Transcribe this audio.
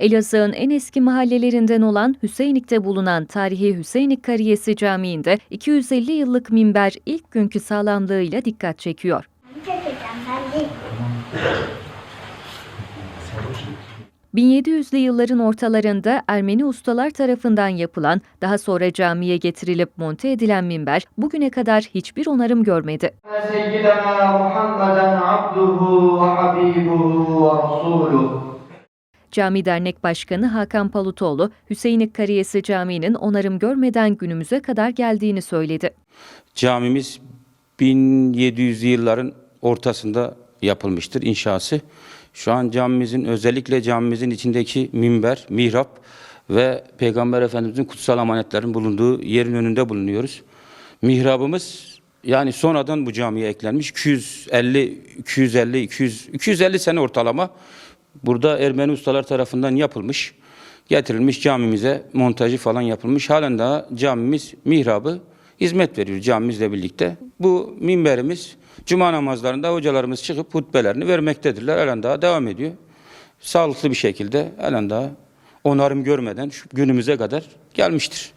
Elazığ'ın en eski mahallelerinden olan Hüseynik'te bulunan tarihi Hüseynik Kariyesi Camii'nde 250 yıllık minber ilk günkü sağlamlığıyla dikkat çekiyor. Ben 1700'lü yılların ortalarında Ermeni ustalar tarafından yapılan, daha sonra camiye getirilip monte edilen minber bugüne kadar hiçbir onarım görmedi. Seyyidina Muhammeden abduhu ve habibuhu ve rasuluhu. Cami Dernek Başkanı Hakan Palutoğlu, Hüseyinlik Kariyesi Camii'nin onarım görmeden günümüze kadar geldiğini söyledi. Camimiz 1700'lü yılların ortasında yapılmıştır inşası. Şu an camimizin özellikle camimizin içindeki minber, mihrap ve Peygamber Efendimizin kutsal amanetlerin bulunduğu yerin önünde bulunuyoruz. Mihrabımız yani sonradan bu camiye eklenmiş 250 250 200 250 sene ortalama burada Ermeni ustalar tarafından yapılmış. Getirilmiş camimize montajı falan yapılmış. Halen daha camimiz mihrabı hizmet veriyor camimizle birlikte. Bu minberimiz cuma namazlarında hocalarımız çıkıp hutbelerini vermektedirler. Halen daha devam ediyor. Sağlıklı bir şekilde halen daha onarım görmeden şu günümüze kadar gelmiştir.